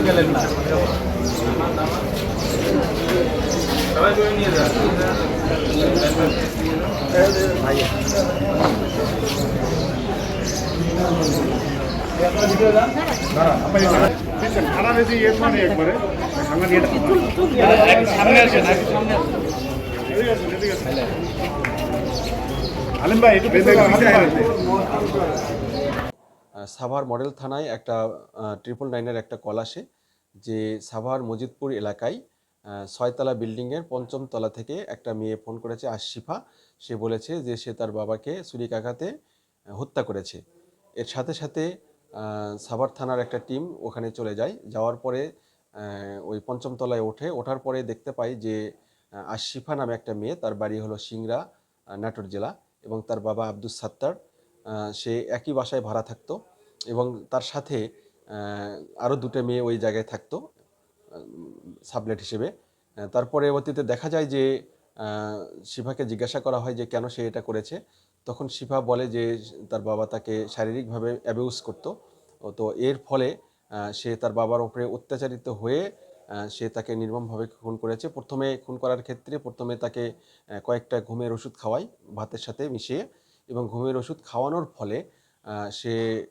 একটু গেলেন না আলিম ভাই একটু। আহ, সাভার মডেল থানায় একটা ট্রিপল নাইনের একটা কল আসে যে সাভার মজিদপুর এলাকায় ছয়তলা বিল্ডিংয়ের পঞ্চম তলা থেকে একটা মেয়ে ফোন করেছে আশিফা সে বলেছে যে সে তার বাবাকে ছুরিকাঘাতে হত্যা করেছে। এর সাথে সাথে সাভার থানার একটা টিম ওখানে চলে যায়। যাওয়ার পরে ওই পঞ্চম তলায় ওঠে। ওঠার পরে দেখতে পাই যে আশিফা নামে একটা মেয়ে, তার বাড়ি হলো সিংরা নাটোর জেলা এবং তার বাবা আব্দুস সাত্তার সে একই বাসায় ভাড়া থাকতো। এবং তার সাথে আরও দুটো মেয়ে ওই জায়গায় থাকতো সাবলেট হিসেবে। আহ, তার পরবর্তীতে দেখা যায় যে শিফাকে জিজ্ঞাসা করা হয় যে কেন সে এটা করেছে? তখন শিফা বলে যে তার বাবা তাকে শারীরিকভাবে অ্যাবিউজ করতো। তো এর ফলে সে তার বাবার ওপরে অত্যাচারিত হয়ে সে তাকে নির্মমভাবে খুন করেছে। প্রথমে খুন করার ক্ষেত্রে প্রথমে তাকে কয়েকটা ঘুমের ওষুধ খাওয়ায় ভাতের সাথে মিশিয়ে এবং ঘুমের ওষুধ খাওয়ানোর ফলে সে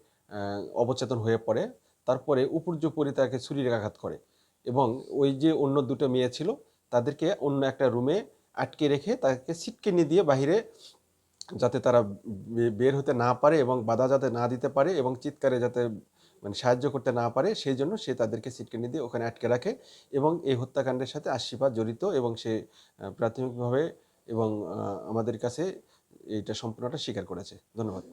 অবচেতন হয়ে পড়ে, তারপরে উপর্যুপরি তাকে ছুরির আঘাত করে এবং ওই যে অন্য দুটো মেয়ে ছিল, তাদেরকে অন্য একটা রুমে আটকে রেখে তাকে সিটকে নিয়ে দিয়ে বাহিরে যাতে তারা বের হতে না পারে এবং বাধা যাতে না দিতে পারে এবং চিৎকারে যাতে মানে সাহায্য করতে না পারে, সেই জন্য সে তাদেরকে সিটকে নিয়ে দিয়ে ওখানে আটকে রাখে এবং এই হত্যাকাণ্ডের সাথে আশিফা জড়িত এবং সে প্রাথমিকভাবে এবং আমাদের কাছে এইটা সম্পূর্ণটা স্বীকার করেছে। ধন্যবাদ।